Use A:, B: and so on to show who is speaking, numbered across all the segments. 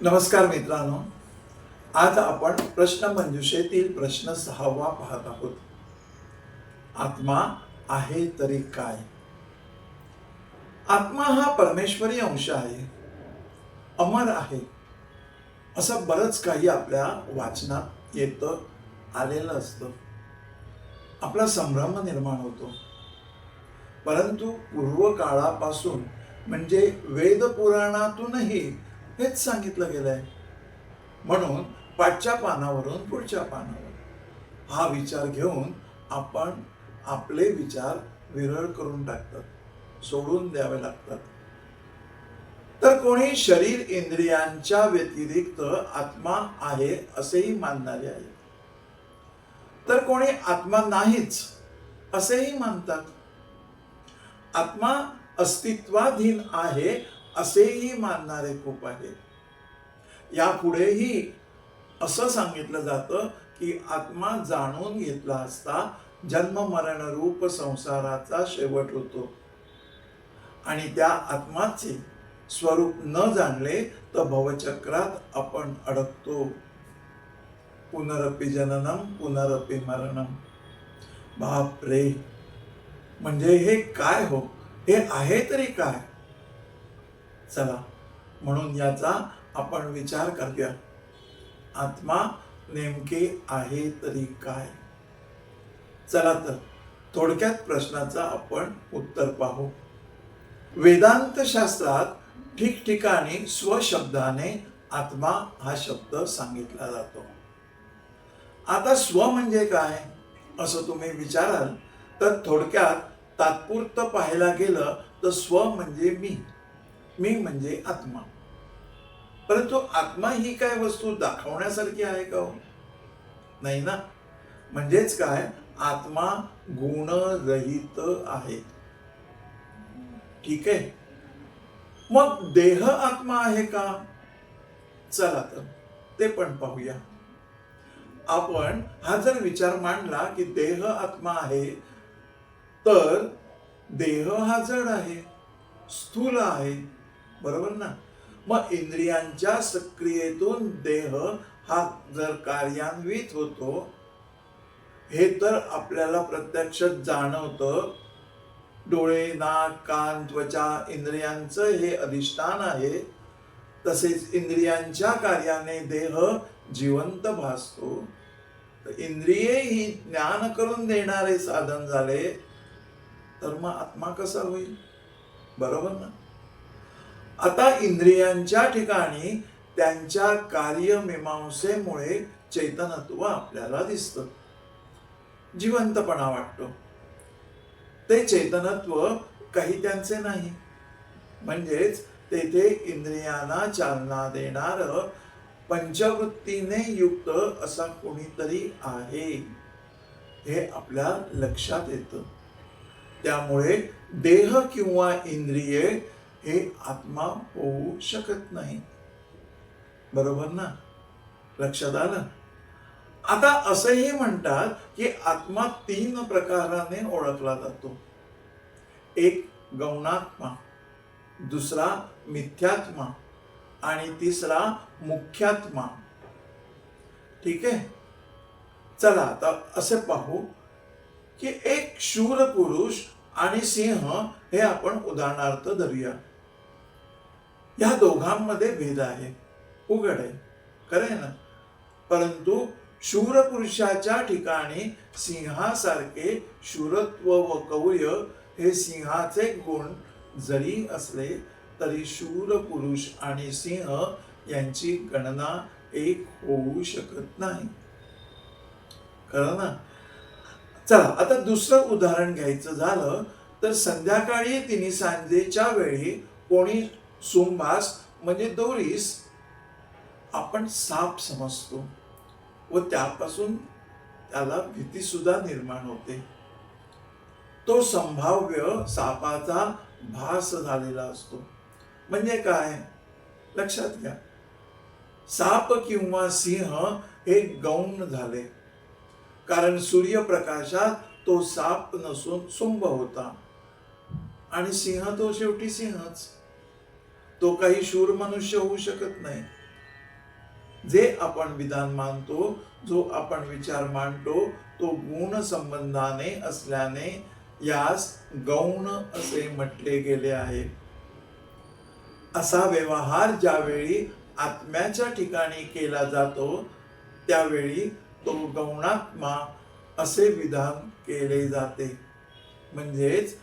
A: नमस्कार मित्रांनो. आज आपण प्रश्न मंजुषेतील प्रश्न सहावा पाहत आहोत. आत्मा आहे तरी काय? आत्मा हा परमेश्वरी अंश आहे. अमर आहे. असं बरंच काही आपल्या वाचनात येतं आलेलं असतं. आपला संभ्रम निर्माण होतो. परंतु पूर्व काळापासून म्हणजे वेद पुराणातूनही हेच सांगितलं गेलंय. म्हणून पाठच्या पानावरून पुढच्या पानावर हा विचार घेऊन आपण आपले विचार विरळ करून टाकतात सोडून द्यावे लागतात. तर कोणी शरीर इंद्रियांच्या व्यतिरिक्त आत्मा आहे असेही मानणारे आहेत तर कोणी आत्मा नाहीच असेही मानतात. आत्मा अस्तित्वाधीन आहे असेही मानणारे खूप आहेत. यापुढेही असं सांगितलं जातं की आत्मा जाणून घेतला असता जन्म मरण रूप संसाराचा शेवट होतो. आणि त्या आत्माचे स्वरूप न जाणले तर भवचक्रात आपण अडकतो. पुनरपी जननम पुनरपी मरणम. बाप रे म्हणजे हे काय हो? हे आहे तरी काय? चला. म्हणून याचा आपण विचार करूया. आत्मा नेमके आहे तरी काय? चला तर थोडक्यात प्रश्नाचं आपण उत्तर पाहू. वेदांत शास्त्रात ठिकठिकाणी स्वशब्दाने आत्मा हा शब्द सांगितला जातो. आता स्व म्हणजे काय? असं तुम्ही विचाराल तर थोडक्यात तात्पुरतं पाहायला गेलं तर स्व म्हणजे मी. मी म्हणजे आत्मा. परंतु आत्मा ही काय वस्तू दाखवण्यासारखी आहे का हो? नाही ना? म्हणजेच काय? आत्मा गुणरहित आहे. ठीक आहे? मग देह आत्मा आहे का? चला तर ते पण पाहूया. आपण हा जर विचार मांडला की देह आत्मा आहे तर देह हा जड आहे स्थूल आहे बरोबर ना? मग इंद्रियांच्या सक्रियेतून देह हा जर कार्यान्वित होतो हे तर आपल्याला प्रत्यक्ष जाणवतं. डोळे नाक कान त्वचा इंद्रियांचं हे अधिष्ठान आहे. तसेच इंद्रियांच्या कार्याने देह जिवंत भासतो. तर इंद्रिये ही ज्ञान करून देणारे साधन झाले तर मग आत्मा कसा होईल? बरोबर ना? आता इंद्रियांच्या ठिकाणी त्यांच्या कार्यमीमांसेमुळे चैतनत्व आपल्याला दिसतं. जिवंतपणा वाटतो. ते चैतनत्व काही त्यांचे नाही. म्हणजेच तेथे इंद्रियांना चालना देणार पंचवृत्तीने युक्त असा कोणीतरी आहे. हे आपल्या लक्षात येतं. त्यामुळे देह किंवा इंद्रिये हे आत्मा होऊ शकत नाही. बरोबर ना? लक्षात आलं? आता असंही म्हणतात की आत्मा तीन प्रकाराने ओळखला जातो. एक गौणात्मा दुसरा मिथ्यात्मा आणि तिसरा मुख्यात्मा. ठीक आहे? चला आता असे पाहू की एक शूर पुरुष आणि सिंह हे आपण उदाहरणार्थ धरूया. या दोघांमध्ये भेद आहे. उघड आहे. खरंय ना? परंतु शूर पुरुषाच्या ठिकाणी सिंहासारखे शूरत्व व कवय हे सिंहाचे गुण जरी असले तरी शूर पुरुष आणि सिंह यांची गणना एक होऊ शकत नाही. खरं ना? चला आता दुसरं उदाहरण घ्यायचं झालं तर संध्याकाळी तिन्ही सांजेच्या वेळी कोणी सुंभास म्हणजे दोरीस आपण साप समजतो व त्यापासून त्याला भीती सुद्धा निर्माण होते. तो संभाव्य सापाचा भास झालेला असतो. म्हणजे काय? लक्षात घ्या. साप किंवा सिंह हे गौण झाले. कारण सूर्यप्रकाशात तो साप नसून सुंभ होता. आणि सिंह तो शेवटी सिंहच. तो काही शूर मनुष्य होऊ शकत नाही. जे आपण विधान मानतो जो आपण विचार मांडतो तो गुण संबंधाने असल्याने यास गौण असे म्हटले गेले आहे. असा व्यवहार ज्यावेळी आत्म्याच्या ठिकाणी केला जातो त्यावेळी तो गौणात्मा असे विधान केले जाते. म्हणजेच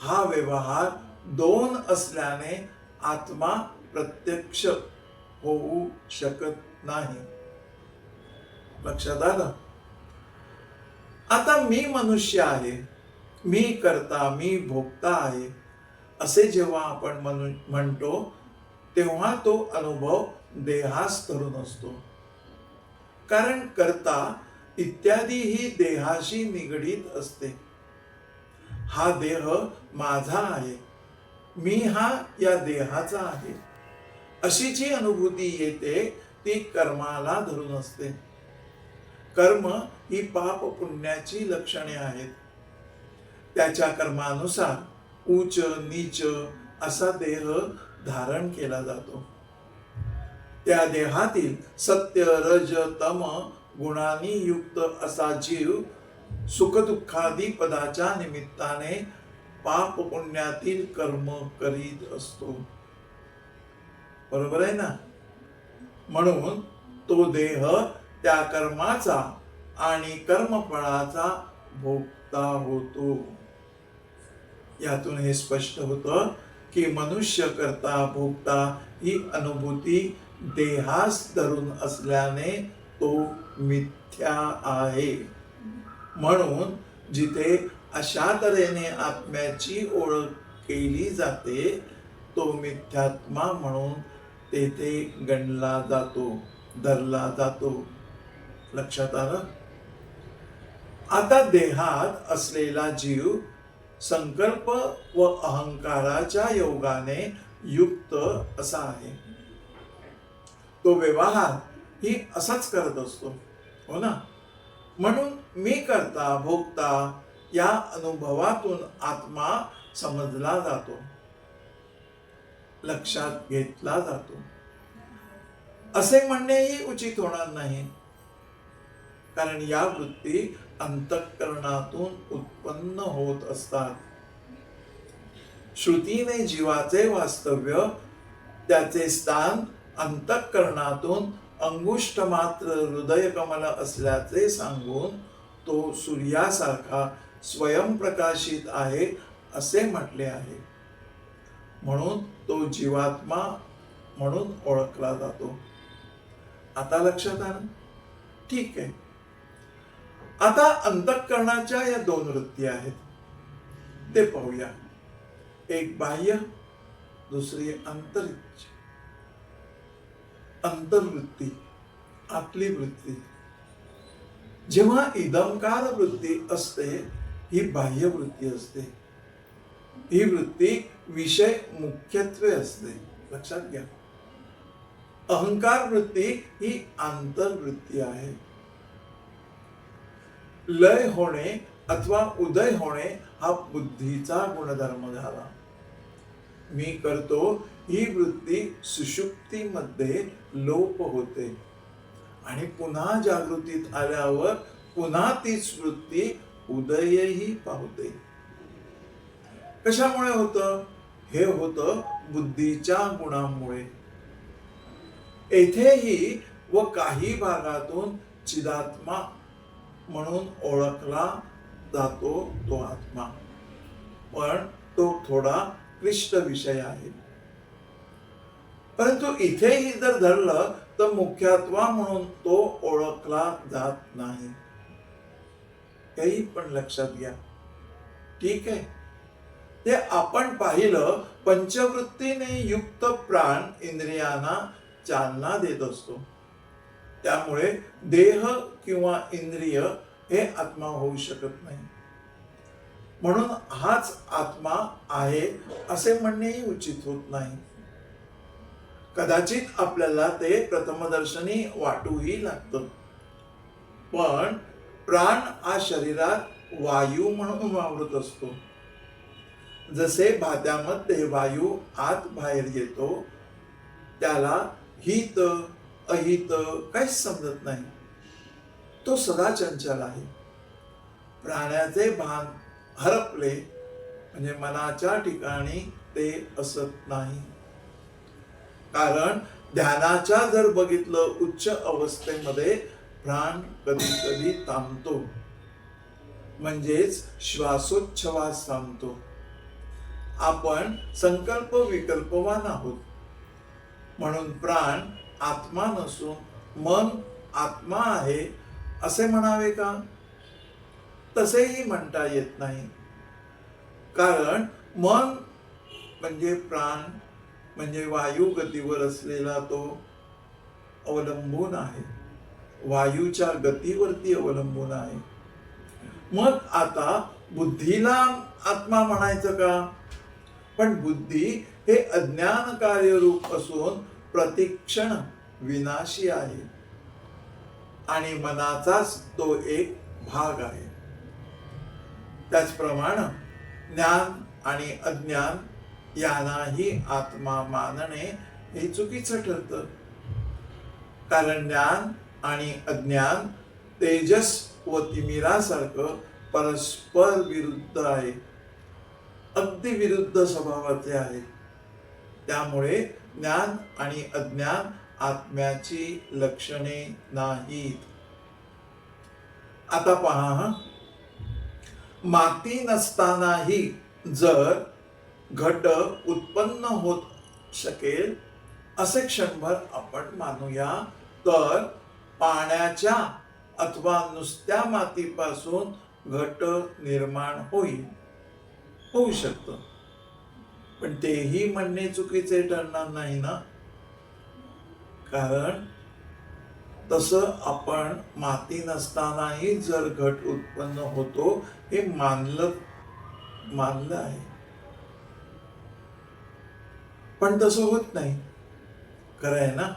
A: हा व्यवहार दोन असल्याने आत्मा प्रत्यक्ष होऊ शकत नाही. लक्षात आलं? आता मी मनुष्य आहे. मी करता मी भोगता आहे. असे जेव्हा आपण म्हणू म्हणतो तेव्हा तो अनुभव देहास धरून असतो. कारण करता इत्यादी ही देहाशी निगडीत असते. हा देह माझा आहे. मी हा या देहाचा आहे. अशी जी अनुभूती येते ती कर्माला धरून असते. कर्म ही पाप पुण्याची लक्षणे आहेत. त्याच्या कर्मानुसार उच नीच असा देह धारण केला जातो. त्या देहातील सत्य रज तम गुणांनी युक्त असा जीव सुखदुःखादी पदाच्या निमित्ताने पाप पुण्यातील कर्म करीत असतो. बरोबर आहे ना? म्हणून तो देह त्या कर्माचा आणि कर्मफळाचा भोगता होतो. यातून हे स्पष्ट होतं की मनुष्य करता भोगता ही अनुभूती देहास धरून असल्याने तो मिथ्या आहे. म्हणून जिथे अशा तऱ्हेने आत्म्याची ओळख केली जाते तो मिथ्यात्मा म्हणून तेथे गणला जातो धरला जातो. लक्षात आलं? आता देहात असलेला जीव संकल्प व अहंकाराच्या योगाने युक्त असा आहे. तो व्यवहार ही असाच करत असतो हो ना? म्हणून मी करता भोगता या अनुभवातून आत्मा समजला जातो. लक्षात घेतला जातो. असे म्हणणेही उचित होणार नाही. कारण या वृत्ती अंतःकरणातून उत्पन्न होत असतात. श्रुतीने जीवाचे वास्तव्य त्याचे स्थान अंतःकरणातून अंगुष्ट मात्र हृदय कमल असल्याचे सांगून तो सूर्यासारखा स्वयंप्रकाशित आहे असे म्हटले आहे. म्हणून तो जीवात्मा म्हणून ओळखला जातो. आता लक्षात आलं? ठीक आहे. आता अंतःकरणाच्या या दोन वृत्ती आहेत. ते पाहूया. एक बाह्य दुसरी अंतरिच्छ अंतर्वृत्ती आतली वृत्ती. जेव्हा इदमकार वृत्ती असते ही बाह्यवृत्ती असते. ही वृत्ती विषय मुख्यत्वे असते. लक्षात घ्या. अहंकार वृत्ती ही आंतरवृत्ती आहे. लय होणे अथवा उदय होणे हा बुद्धीचा गुणधर्म झाला. मी करतो ही वृत्ती सुषुप्तीमध्ये लोप होते. आणि पुन्हा जागृतीत आल्यावर पुन्हा तीच वृत्ती उदयही पावते कशामुळे होत? हे होतं बुद्धीच्या गुणांमुळे. येथेही व काही भागातून चिदात्मा म्हणून ओळखला जातो तो आत्मा. पण तो थोडा क्लिष्ट विषय आहे. परंतु इथेही जर धरलं तर मुख्यत्वा म्हणून तो ओळखला जात नाही. काही पण लक्षात घ्या. ठीक आहे? ते आपण पाहिलं पंचवृत्तीने युक्त प्राण इंद्रियांना चालना देत असतो. त्यामुळे देह किंवा इंद्रिय हे आत्मा होऊ शकत नाही. म्हणून हाच आत्मा आहे असे म्हणणेही उचित होत नाही. कदाचित आपल्याला ते प्रथमदर्शनी वाटूही लागतं. पण प्राण हा शरीरात वायू म्हणून वावरत असतो. जसे भात्यामध्ये वायू आत बाहेर येतो त्याला हित अहित काहीच समजत नाही. तो सदा चंचल आहे. प्राण्याचे भान हरपले म्हणजे मनाच्या ठिकाणी ते असत नाही. कारण ध्यानाच्या जर बघितलं उच्च अवस्थेमध्ये प्राण कधी कधी थांबतो. म्हणजेच श्वासोच्छवास थांबतो आपण संकल्प विकल्पवान आहोत. म्हणून प्राण आत्मा नसून मन आत्मा आहे असे म्हणावे का? तसेही म्हणता येत नाही. कारण मन म्हणजे प्राण म्हणजे वायू गतीवर असलेला तो अवलंबून आहे. वायूच्या गतीवरती अवलंबून आहे. मग आता बुद्धीला आत्मा म्हणायचं का? पण बुद्धी हे अज्ञान कार्यरूप असून प्रतिक्षण विनाशी आहे. आणि मनाचाच तो एक भाग आहे. त्याचप्रमाणे ज्ञान आणि अज्ञान यांनाही आत्मा मानणे हे चुकीचं ठरतं. कारण ज्ञान आणि अज्ञान तेजस व तिमिरासारखं परस्पर विरुद्ध आहे. अगदी विरुद्ध स्वभावाचे आहे. त्यामुळे ज्ञान आणि अज्ञान आत्म्याची लक्षणे नाहीत. आता पहा माती नसतानाही जर घट उत्पन्न होत शकेल असे क्षणभर आपण मानूया तर पाण्याच्या अथवा नुसत्या मातीपासून घट निर्माण होईल. होऊ शकतं. पण तेही म्हणणे चुकीचे ठरणार नाही ना? कारण तसं आपण माती नसतानाही जर घट उत्पन्न होतो हे मानलं मानलं आहे. पण तसं होत नाही. खरं आहे ना?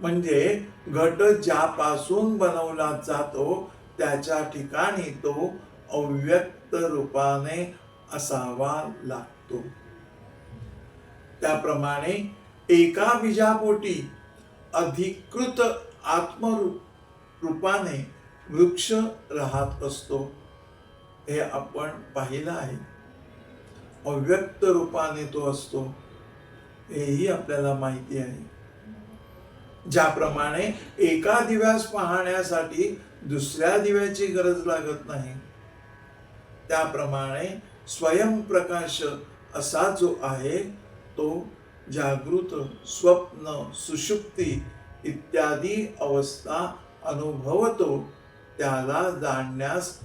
A: म्हणजे घट ज्यापासून बनवला जातो त्याच्या ठिकाणी तो अव्यक्त रूपाने असावा लागतो. त्याप्रमाणे एका बीजापोटी अधिकृत आत्मरूप रूपाने वृक्ष राहत असतो. हे आपण पाहिलं आहे. अव्यक्त रूपाने तो असतो. हेही आपल्याला माहिती आहे. ज्याप्रमाणे एका दिव्यास पाहण्यासाठी दुसऱ्या दिव्याची गरज लागत नाही. त्याप्रमाणे स्वयंप्रकाश असा जो आहे तो जागृत स्वप्न सुषुप्ती इत्यादी अवस्था अनुभवतो त्याला जाणण्यास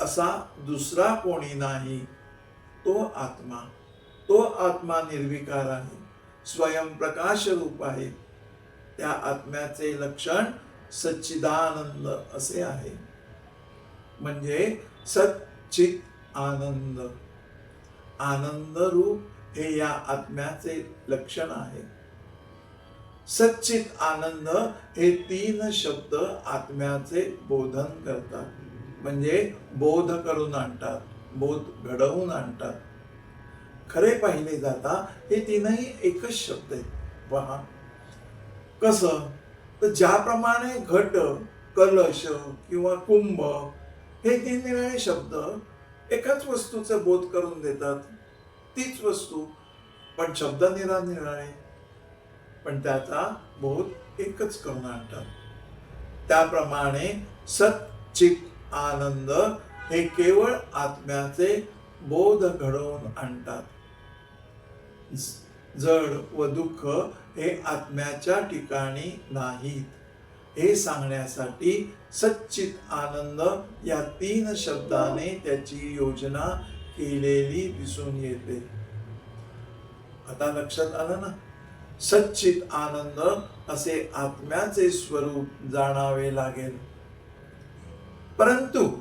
A: असा दुसरा कोणी नाही. तो आत्मा. तो आत्मा निर्विकार आहे. स्वयंप्रकाश रूप आहे. त्या आत्म्याचे लक्षण सच्चिदानंद असे आहे. म्हणजे सच्चित आनंद. आनंद रूप हे या आत्म्याचे लक्षण आहे. सच्चित आनंद हे तीन शब्द आत्म्याचे बोधन करतात. म्हणजे बोध करून आणतात बोध घडवून आणतात. खरे पाहिले जाता हे तीनही एकच शब्द आहेत. पहा. कसं? तर ज्याप्रमाणे घट कलश किंवा कुंभ हे निरनिराळे शब्द एकाच वस्तूचा बोध करून देतात. तीच वस्तू पण शब्द निरानिराळे पण त्याचा बोध एकच करून आणतात. त्याप्रमाणे सच्चित आनंद हे केवळ आत्म्याचे बोध घडवून आणतात. जड व दुःख हे आत्म्याच्या ठिकाणी नाहीत. हे सांगण्यासाठी सच्चित आनंद या तीन शब्दाने त्याची योजना केलेली दिसून येते. आता लक्षात आलं ना? सच्चित आनंद असे आत्म्याचे स्वरूप जाणावे लागेल. परंतु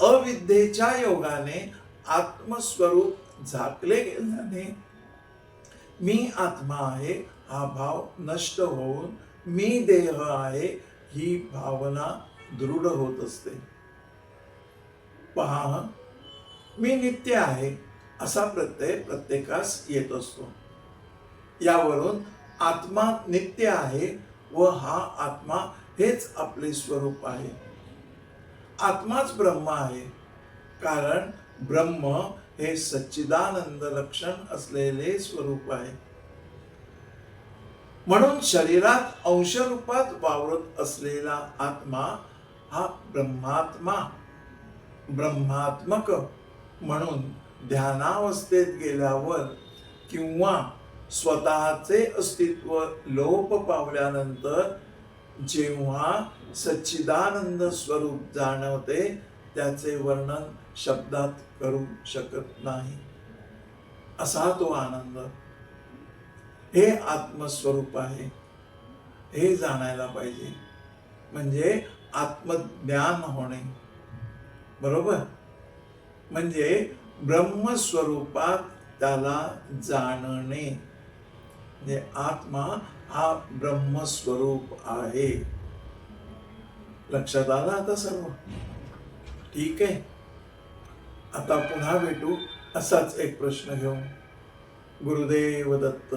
A: अविद्येच्या योगाने आत्मस्वरूप झाकले गेल्याने मी आत्मा आहे हा भाव नष्ट होऊन मी देह आहे ही भावना दृढ होत असते. पहा मी नित्य आहे असा प्रत्यय प्रत्येकास येत असतो. यावरून आत्मा नित्य आहे व हा आत्मा हेच आपले स्वरूप आहे. आत्माच ब्रह्म आहे. कारण ब्रह्म हे सच्चिदानंद लक्षण असलेले स्वरूप आहे. म्हणून शरीरात अंशरूपात वावरत असलेला आत्मा हा ब्रह्मात्मा ब्रह्मात्मक म्हणून ध्यानावस्थेत गेल्यावर किंवा स्वतःचे अस्तित्व लोप पावल्यानंतर जेव्हा सच्चिदानंद स्वरूप जाणवते त्याचे वर्णन शब्दात करू शकत नाही. असा तो आनंद. हे आत्मस्वरूप आहे. हे जाणायला पाहिजे. म्हणजे आत्मज्ञान होणे. बरोबर? म्हणजे ब्रह्मस्वरूपात त्याला जाणणे. म्हणजे आत्मा हा ब्रह्मस्वरूप आहे. लक्षात आलं आता सर्व? ठीक आहे. आता पुन्हा भेटू असाच एक प्रश्न घेऊन. गुरुदेव दत्त.